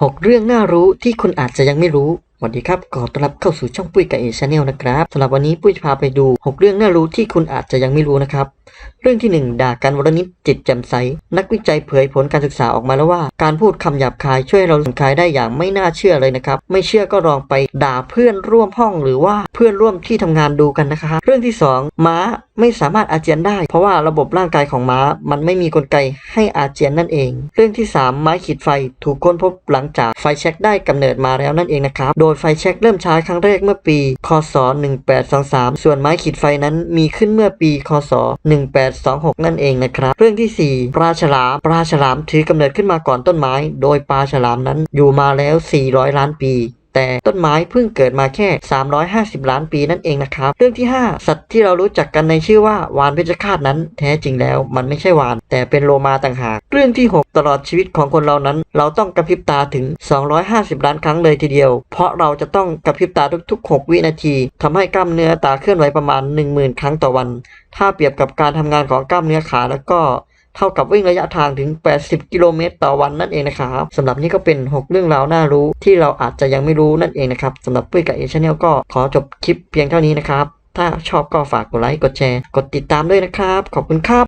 6 เรื่องน่ารู้ที่คุณอาจจะยังไม่รู้ สวัสดีครับขอต้อนรับเข้าสู่ช่องปุ้ยกับเอชแนลนะครับสำหรับวันนี้ปุ้ยจะพาไปดู 6 เรื่องน่ารู้ที่คุณอาจจะยังไม่รู้นะครับ เรื่องที่ 1 ด่ากันวรนิตจิตแจ่มใส นักวิจัยเผยผลการศึกษาออกมาแล้วว่า การพูดคำหยาบคายช่วยให้เราผ่อนคายได้อย่างไม่น่าเชื่อเลยนะครับ ไม่เชื่อก็ลองไปด่าเพื่อนร่วมห้องหรือว่าเพื่อนร่วมที่ทำงานดูกันนะคะเรื่องที่ 2 ม้าไม่สามารถอาเจียนได้ เพราะว่าระบบร่างกายของม้า มันไม่มีกลไกให้อาเจียนนั่นเอง เรื่องที่ 3 ไม้ขีดไฟถูกค้นพบหลังจากไฟแช็กได้กำเนิดมาแล้วนั่นเองนะครับโดยไฟแช็กเริ่มใช้ครั้งแรกเมื่อปี คศ 1823 ส่วนไม้ขีดไฟนั้นมีขึ้นเมื่อปี คศ 1826 นั่นเองนะครับ เรื่องที่ 4 ปลาฉลาม ปลาฉลามถือกำเนิดขึ้นมาก่อนต้นไม้ โดยปลาฉลามนั้นอยู่มาแล้ว 400 ล้านปี แต่ต้นไม้เพิ่งเกิดมาแค่ 350 ล้านปีนั่นเองนะครับ เรื่องที่ 5 สัตว์ที่เรารู้จักกันในชื่อว่าวานเพชฌฆาตนั้น แท้จริงแล้วมันไม่ใช่วาน แต่เป็นโลมาต่างหาก เรื่องที่ 6 ตลอดชีวิตของคนเรานั้น เราต้องกระพริบตาถึง 250 ล้านครั้งเลยทีเดียว เพราะเราจะต้องกระพริบตาทุก ๆ 6 วินาทีทำให้กล้ามเนื้อตาเคลื่อนไหวประมาณ 10,000 ครั้งต่อวัน ถ้าเปรียบกับการทำงานของกล้ามเนื้อขาแล้วก็ เท่ากับวิ่งระยะทางถึง 80 กิโลเมตรต่อวันนั่นเองนะครับสำหรับนี้ก็เป็น 6 เรื่องราวน่ารู้ที่เราอาจจะยังไม่รู้นั่นเองนะครับสำหรับปุ้ยกับเอชแนลก็ขอจบคลิปเพียงเท่านี้นะครับถ้าชอบก็ฝากกดไลค์กดแชร์ กดติดตามด้วยนะครับ ขอบคุณครับ